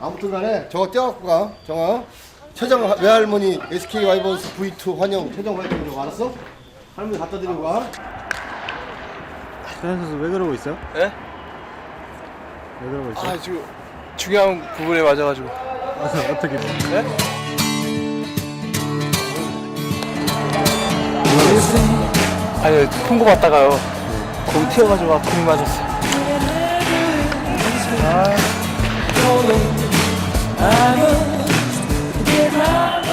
아무튼 간에 저거 떼갖고 가. 정아. 최정 외할머니 SK 와이번스 V2 환영 최정 화이팅 좀 알았어? 할머니 갖다 드리고 가. 최현 선수 왜 그러고 있어요? 예? 왜 그러고 있어요? 아 지금 중요한 부분에 맞아가지고 아, 어떻게? 아니 통고 받다가요 거기 튀어가지고 막 금이 맞았어요 아 니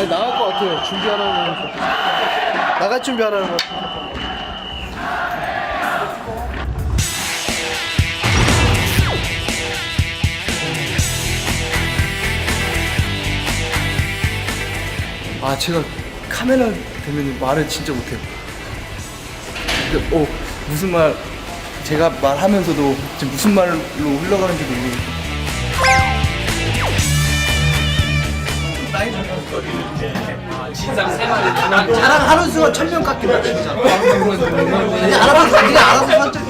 나갈 것 같아요. 준비하라는 거. 나갈 준비하라는 거. 아 제가 카메라 되면 말을 진짜 못해요 근데 어 무슨 말 제가 말하면서도 지금 무슨 말로 흘러가는지 모르고 나랑 하는 순간 천명 깎인다 진짜. 아니 알아서 네가 알아서 설정.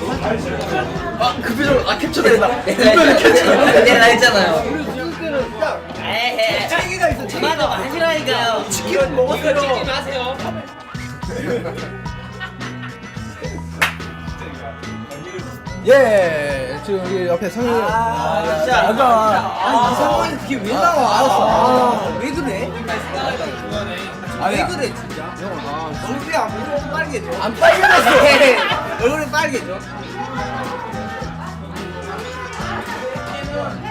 그 표정 아 캡처된다 내가 했잖아요. 에헤. 있어. 저마다 하시라니까요. 치킨 먹었어요. 찍지 마세요. 예 지금 여기 옆에 성이 아, 진짜. 아니, 이 상황이 그게 왜 나와? 알았어. 왜 그래? 왜 그래, 진짜? 얼굴이 안 보이면 빨개져. 안 빨개졌어. 얼굴이 빨개져.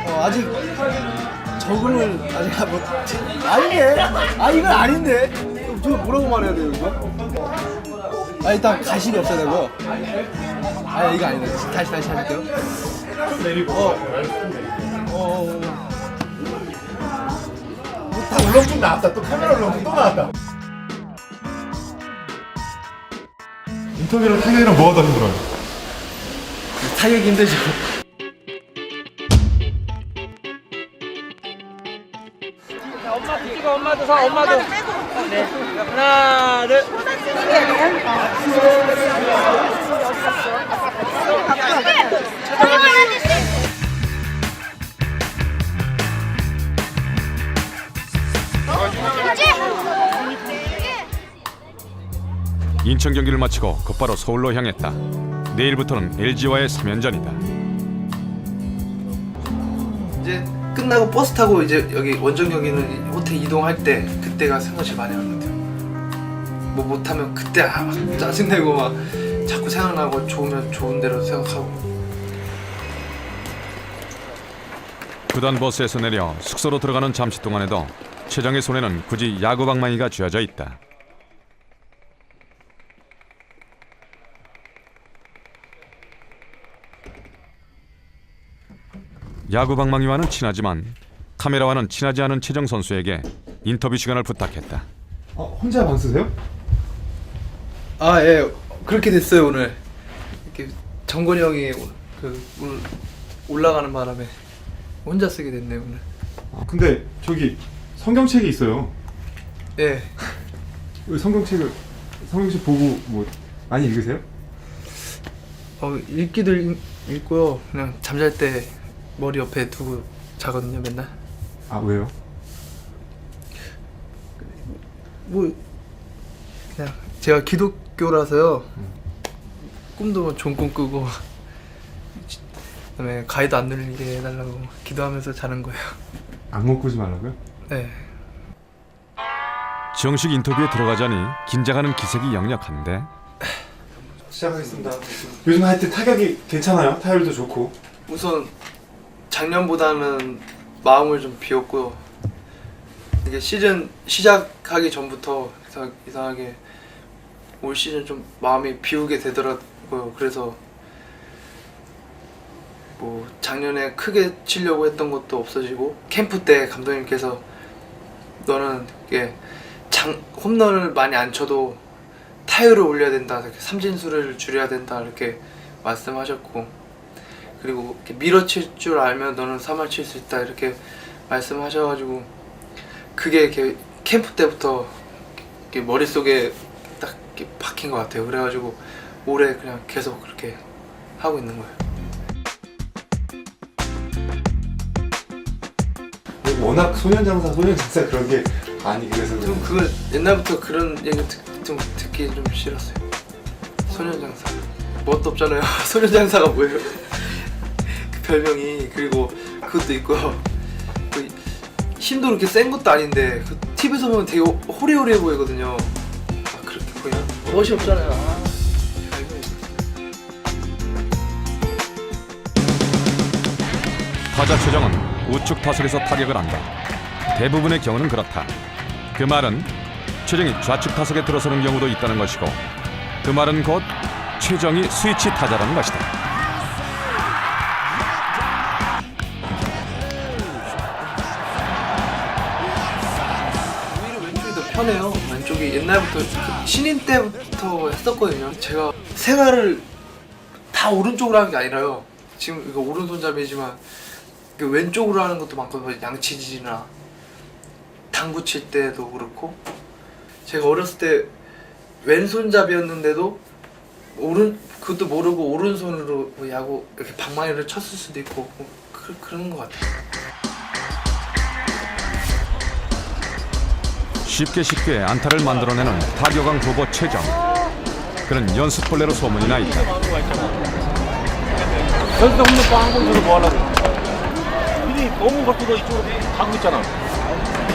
어, 아직 적응을 아직 못 아니네 아 이건 아닌데 저 뭐라고 말해야 돼요 이거 아 일단 가식이 없어야 되고 아 이거 아니다 다시 다시 할게요 어, 어, 어. 다 울렁증 나왔다. 또 카메라 울렁증 또 나왔다. 인터뷰랑 타격이랑 뭐가 더 힘들어요? 타격이 힘들죠 엄마 찍어, 엄마도 사, 엄마도. 네. 하나, 둘. 인천 경기를 마치고 곧바로 서울로 향했다. 내일부터는 LG와의 3연전이다. 이제 끝나고 버스 타고 이제 여기 원정 경기는 호텔 이동할 때 그때가 생각이 많이 나는 것 같아요 뭐 못하면 그때 아, 막 짜증내고 막 자꾸 생각나고 좋으면 좋은 대로 생각하고 구단 버스에서 내려 숙소로 들어가는 잠시 동안에도 최정의 손에는 굳이 야구 방망이가 쥐어져 있다. 야구 방망이와는 친하지만 카메라와는 친하지 않은 최정 선수에게 인터뷰 시간을 부탁했다. 어, 혼자 방 쓰세요? 아, 예. 그렇게 됐어요, 오늘. 이렇게 정건이 형이 그 올라가는 바람에 혼자 쓰게 됐네 요, 오늘. 아, 근데 저기 성경책이 있어요. 예. 왜 성경책을 성경책 보고 뭐 많이 읽으세요? 어, 읽기도 읽, 읽고요. 그냥 잠잘 때 머리 옆에 두고 자거든요, 맨날. 아 왜요? 뭐 그냥 제가 기독교라서요. 꿈도 좋은 꿈 꾸고 그다음에 가위도 안 눌리게 해달라고 기도하면서 자는 거예요. 악몽 꾸지 말라고요? 네. 정식 인터뷰에 들어가자니 긴장하는 기색이 역력한데 시작하겠습니다. 요즘 하여튼 타격이 괜찮아요. 타율도 좋고. 우선 작년보다는 마음을 좀 비웠고요. 이게 시즌 시작하기 전부터 이상, 이상 하게 올 시즌 좀 마음이 비우게 되더라고요. 그래서 뭐 작년에 크게 치려고 했던 것도 없어지고 캠프 때 감독님께서 너는 이게 장 홈런을 많이 안 쳐도 타율을 올려야 된다. 삼진수를 줄여야 된다. 이렇게 말씀하셨고 그리고 이렇게 밀어칠 줄 알면 너는 3할 칠 수 있다 이렇게 말씀하셔가지고 그게 이렇게 캠프 때부터 이렇게 머릿속에 딱 이렇게 박힌 것 같아요 그래가지고 올해 그냥 계속 그렇게 하고 있는 거예요 워낙 소년장사, 소년장사 그런 게 아니 그래서 좀 그거 옛날부터 그런 얘기 듣, 좀 듣기 좀 싫었어요. 소년장사. 뭣도 없잖아요. 소년장사가 뭐예요? 그 별명이 그리고 그것도 있고 그 힘도 그렇게 센 것도 아닌데 그 TV에서 보면 되게 호리호리해 보이거든요. 아 그렇게 보이나? 멋이 없잖아요. 아, 별명이. 타자 최정은 우측 타석에서 타격을 한다. 대부분의 경우는 그렇다. 그 말은 최정이 좌측 타석에 들어서는 경우도 있다는 것이고 그 말은 곧 최정이 스위치 타자라는 것이다. 편해요. 왼쪽이 옛날부터 그 신인 때부터 했었거든요. 제가 생활을 다 오른쪽으로 하는 게 아니라요. 지금 이거 오른손잡이지만 그 왼쪽으로 하는 것도 많거든요. 양치질이나 당구 칠 때도 그렇고 제가 어렸을 때 왼손잡이였는데도 오른 그것도 모르고 오른손으로 뭐 야구 이렇게 방망이를 쳤을 수도 있고 뭐 그, 그런 것 같아요. 쉽게 쉽게 안타를 만들어내는 타격왕 후보 최정. 그는 연습 벌레로 소문이 나 있다. 여기서 홈런 빵 공주로 뭐 하려고? 미리 몸은 벌써 너 이쪽으로 가고 있잖아.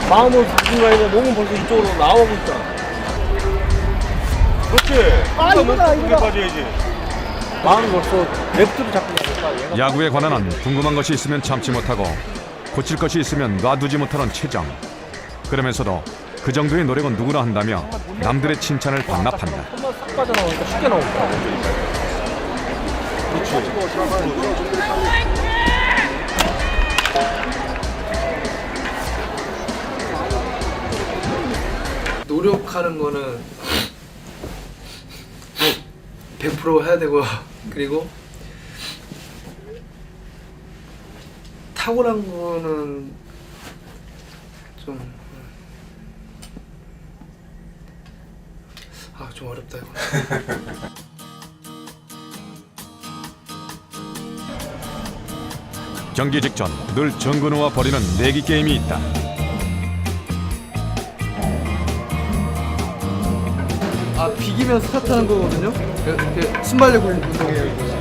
마음은 중간에 몸은 벌써 이쪽으로 나오고 있잖아. 그렇지. 아 이거다 이거다. 빠져야지. 마음이 벌써 랩트로 잡고 있어. 야구에 관한 한 궁금한 것이 있으면 참지 못하고 고칠 것이 있으면 놔두지 못하는 최정. 그러면서도 그 정도의 노력은 누구나 한다며 남들의 칭찬을 반납한다. 노력하는 거는 100% 해야 되고 그리고 탁월한 거는 좀 아, 좀 어렵다 이거. 경기 직전 늘 정근우와 벌이는 내기 게임이 있다. 아, 비기면 스타트하는 거거든요. 이렇게 순발력 운동이에요, 이거.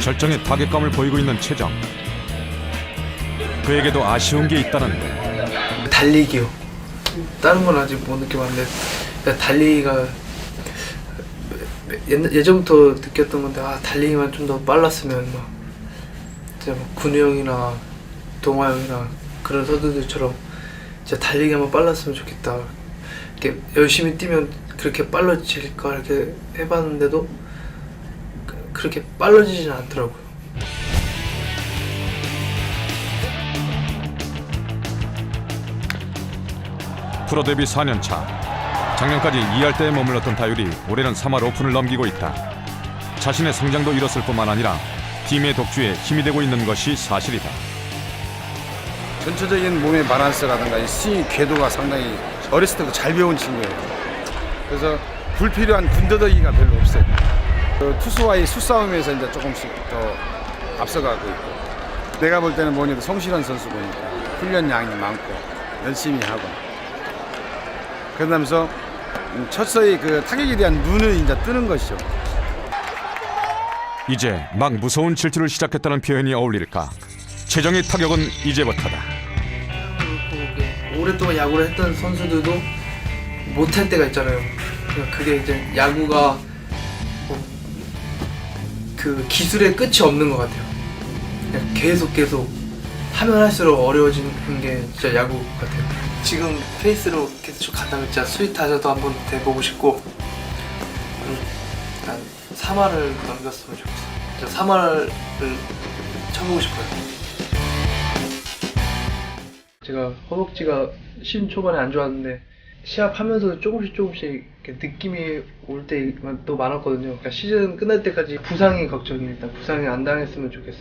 절정의 타격감을 보이고 있는 최정. 그에게도 아쉬운 게 있다는데 달리기요. 다른 건 아직 못 느껴봤는데 달리기가 옛, 예전부터 느꼈던 건데 아 달리기만 좀 더 빨랐으면 막 진짜 뭐 군우 형이나 동화 형이나 그런 선수들처럼 진짜 달리기만 빨랐으면 좋겠다. 이렇게 열심히 뛰면 그렇게 빨라질까 이렇게 해봤는데도 그- 그렇게 빨라지진 않더라고요. 프로 데뷔 4년 차. 작년까지 2할 때에 머물렀던 타율이 올해는 3할 오픈을 넘기고 있다. 자신의 성장도 이뤘을 뿐만 아니라 팀의 독주에 힘이 되고 있는 것이 사실이다. 전체적인 몸의 바란스라든가 이 스윙 궤도가 상당히 어렸을 때부터 잘 배운 친구예요. 그래서 불필요한 군더더기가 별로 없어요. 그 투수와의 수싸움에서 이제 조금씩 더 앞서가고 있고 내가 볼 때는 뭐냐도 성실한 선수 보니까 훈련량이 많고 열심히 하고 그러면서 음, 첫서의 그 타격에 대한 눈을 이제 뜨는 것이죠. 이제 막 무서운 질투를 시작했다는 표현이 어울릴까? 최정의 타격은 이제부터다. 오랫동안 야구를 했던 선수들도 못할 때가 있잖아요. 그러니까 그게 이제 야구가 뭐그 기술의 끝이 없는 것 같아요. 계속 계속 하면 할수록 어려워지는 게 진짜 야구 같아요. 지금 페이스로 계속 가다가 진짜 스윗 타자도 한번 돼보고 싶고 음, 난 3할을 넘겼으면 좋겠어. 진짜 3할을 쳐보고 싶어요. 제가 허벅지가 시즌 초반에 안 좋았는데 시합하면서 조금씩 조금씩 느낌이 올 때도 많았거든요. 그러니까 시즌 끝날 때까지 부상이 걱정이 일단 부상이 안 당했으면 좋겠어요.